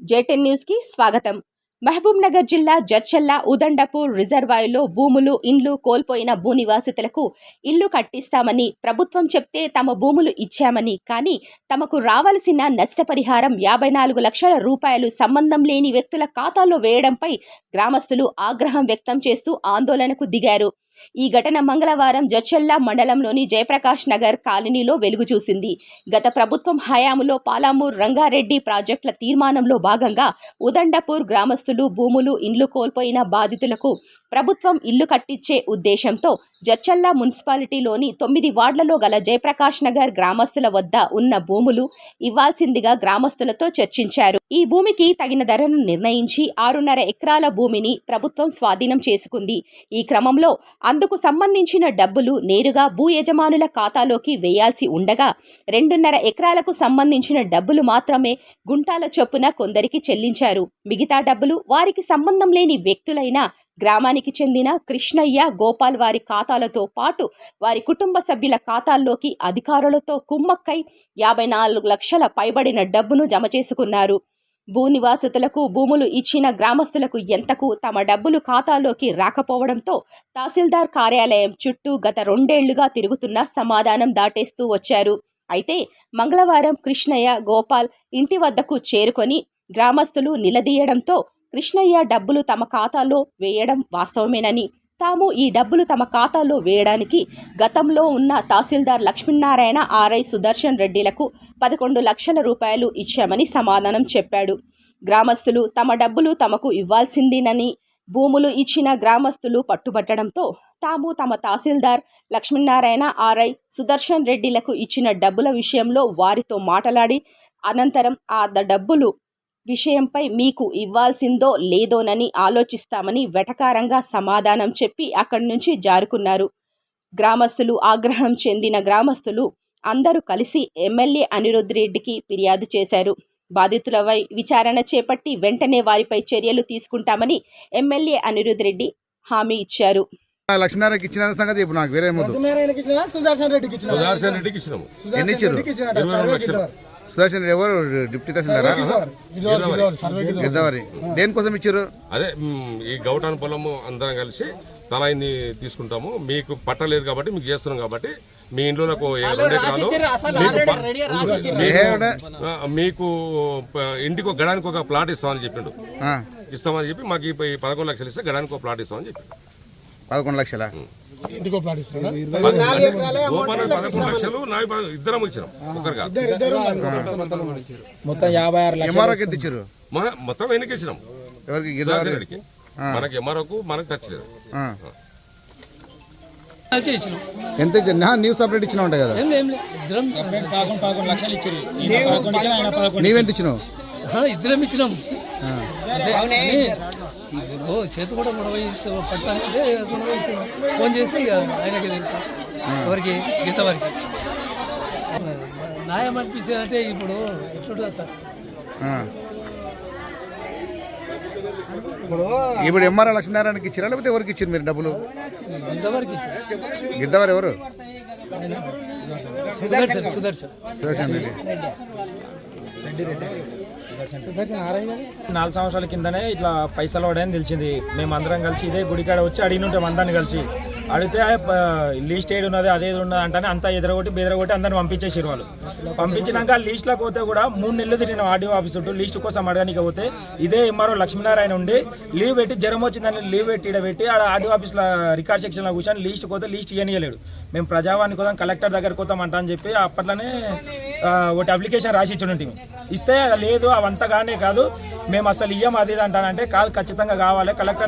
జేటెన్ న్యూస్కి స్వాగతం. మహబూబ్ నగర్ జిల్లా జడ్చల్ల ఉదండపూర్ రిజర్వాయర్లో భూములు ఇండ్లు కోల్పోయిన భూనివాసితులకు ఇల్లు కట్టిస్తామని ప్రభుత్వం చెప్తే తమ భూములు ఇచ్చామని కానీ తమకు రావలసిన నష్టపరిహారం యాభై నాలుగు లక్షల రూపాయలు సంబంధం లేని వ్యక్తుల ఖాతాల్లో వేయడంపై గ్రామస్తులు ఆగ్రహం వ్యక్తం చేస్తూ ఆందోళనకు దిగారు. ఈ ఘటన మంగళవారం జడ్చల్ల మండలంలోని జయప్రకాష్ నగర్ కాలనీలో వెలుగు చూసింది. గత ప్రభుత్వం హయాంలో పాలామూర్ రంగారెడ్డి ప్రాజెక్టుల తీర్మానంలో భాగంగా ఉదండపూర్ గ్రామస్తులు భూములు ఇండ్లు కోల్పోయిన బాధితులకు ప్రభుత్వం ఇల్లు కట్టించే ఉద్దేశంతో జర్చల్లా మున్సిపాలిటీలోని తొమ్మిది వార్డులలో గల జయప్రకాష్ నగర్ గ్రామస్తుల వద్ద ఉన్న భూములు ఇవ్వాల్సిందిగా గ్రామస్తులతో చర్చించారు. ఈ భూమికి తగిన ధరను నిర్ణయించి ఆరున్నర ఎకరాల భూమిని ప్రభుత్వం స్వాధీనం చేసుకుంది. ఈ క్రమంలో అందుకు సంబంధించిన డబ్బులు నేరుగా భూ యజమానుల ఖాతాలోకి వేయాల్సి ఉండగా రెండున్నర ఎకరాలకు సంబంధించిన డబ్బులు మాత్రమే గుంటాల చొప్పున కొందరికి చెల్లించారు. మిగతా డబ్బులు వారికి సంబంధం లేని వ్యక్తులైన గ్రామానికి చెందిన కృష్ణయ్య గోపాల్ వారి ఖాతాలతో పాటు వారి కుటుంబ సభ్యుల ఖాతాల్లోకి అధికారులతో కుమ్మక్కై యాభై నాలుగు లక్షల పైబడిన డబ్బును జమ చేసుకున్నారు. భూ నివాసితులకు భూములు ఇచ్చిన గ్రామస్తులకు ఎంతకు తమ డబ్బులు ఖాతాలోకి రాకపోవడంతో తహసీల్దార్ కార్యాలయం చుట్టూ గత రెండేళ్ళుగా తిరుగుతున్న సమాధానం దాటేస్తూ వచ్చారు. అయితే మంగళవారం కృష్ణయ్య గోపాల్ ఇంటి వద్దకు చేరుకొని గ్రామస్తులు నిలదీయడంతో కృష్ణయ్య డబ్బులు తమ ఖాతాలో వేయడం వాస్తవమేనని తాము ఈ డబ్బులు తమ ఖాతాలో వేయడానికి గతంలో ఉన్న తహసీల్దార్ లక్ష్మీనారాయణ ఆర్ఐ సుదర్శన్ రెడ్డిలకు పదకొండు లక్షల రూపాయలు ఇచ్చామని సమాధానం చెప్పాడు. గ్రామస్తులు తమ డబ్బులు తమకు ఇవ్వాల్సిందేనని భూములు ఇచ్చిన గ్రామస్తులు పట్టుబట్టడంతో తాము తమ తహసీల్దార్ లక్ష్మీనారాయణ ఆర్ఐ సుదర్శన్ రెడ్డిలకు ఇచ్చిన డబ్బుల విషయంలో వారితో మాట్లాడి అనంతరం ఆ ద- డబ్బులు విషయంపై మీకు ఇవ్వాల్సిందో లేదోనని ఆలోచిస్తామని వెటకారంగా సమాధానం చెప్పి అక్కడి నుంచి జారుకున్నారు. గ్రామస్తులు ఆగ్రహం చెందిన గ్రామస్తులు అందరూ కలిసి ఎమ్మెల్యే అనిరుద్ రెడ్డికి ఫిర్యాదు చేశారు. బాధితులపై విచారణ చేపట్టి వెంటనే వారిపై చర్యలు తీసుకుంటామని ఎమ్మెల్యే అనిరుద్ రెడ్డి హామీ ఇచ్చారు. లక్ష్మీనారాయణకి ఇచ్చిన సంగతి నాకు వేరే సుదర్శన్ రెడ్డికి ఇచ్చిన సుదర్శన్ రెడ్డికి ఇచ్చినాము సుదర్శన్ ఎవరు? డిప్యూటీ తహసీల్దారా? గోదావరి. గిద్దవారి దేనికోసం ఇచ్చారు? అదే ఈ గౌటాన్ పొలము అందరం కలిసి తలా ఇన్ని తీసుకుంటాము మీకు పట్టలేదు కాబట్టి మీకు చేస్తున్నాం కాబట్టి మీ ఇంట్లో నాకు రెండు ఎకరాలు మీకు ఇంటికి ఒక గడానికి ఒక ప్లాట్ ఇస్తామని చెప్పిండు ఇస్తామని చెప్పి మాకు ఈ ఈ పదకొండు లక్షలు ఇస్తే గడానికి ఒక ప్లాట్ ఇస్తామని చెప్పిండు పదకొండు లక్షల? పద- ఇద్దరం ఇచ్చినాం మొత్తం యాభై ఆరు లక్షలు ఎంఆర్ఓకి ఎంత ఇచ్చారు మ- మొత్తం ఎన్నికి ఇచ్చినాం. ఎవరికి? మనకి ఎంఆర్ఓకు మనకు టచ్ లేదు. ఆ. కలిసి ఇచ్చినాం. ఎంత నీవు సపరేట్ ఇచ్చిన ఉంటాయి కదా. నీవెంత ఇచ్చినావు? ఇద్దరం ఇచ్చినాం. ఇప్పుడు చేతి కూడా గొడవ పట్టాలంటే గొడవ ఫోన్ చేసి ఇక ఆయనకి తెలుసు. ఎవరికి? గీత వారికి న్యాయం అనిపించింది అంటే ఇప్పుడు ఎట్లుంటుంది సార్. ఇప్పుడు ఎంఆర్ఓ లక్ష్మీనారాయణకి ఇచ్చారా? లేకపోతే ఎవరికి ఇచ్చారు మీరు డబ్బులు? గిద్దవారు ఎవరు? సుదర్శన్. సుదర్శన్. సుదర్శన్ రెడ్డి. నాలుగు సంవత్సరాల కిందనే ఇట్లా పైసలు పడని తెలిసింది. మేము అందరం కలిసి ఇదే గుడికాడ వచ్చి అడిగినుంటాం అందరిని కలిసి. అడిగితే లీస్ట్ ఏడు ఉన్నది అదే ఉన్నది అంటే అంతా ఎదురగొట్టి బెదరగొట్టి అందరిని పంపించేసారు వాళ్ళు. పంపించినాక లీస్ట్లోకి పోతే కూడా మూడు నెలలు తిరిగిన ఆర్డీఓ ఆఫీస్ చుట్టూ. లీస్ట్ కోసం అడగడానికి పోతే ఇదే ఎంఆర్ఓ లక్ష్మీనారాయణ ఉండి లీవ్ పెట్టి జ్వరం వచ్చిందని లీవ్ పెట్టి ఈడ పెట్టి ఆడ ఆర్డీఓ ఆఫీస్లో రికార్డ్ సెక్షన్లో కూర్చొని లీస్ట్ పోతే లీస్ట్ ఇవ్వనియలేడు మేము ప్రజావాణి కోసం కలెక్టర్ దగ్గర పోతాం అంట అని చెప్పి అప్పట్లోనే ఒకటి అప్లికేషన్ రాసి ఇచ్చినట్టు ఇస్తే లేదు అవంతగానే కాదు మేము అసలు ఇయ్యం అది అంటానంటే కాదు ఖచ్చితంగా కావాలి. కలెక్టర్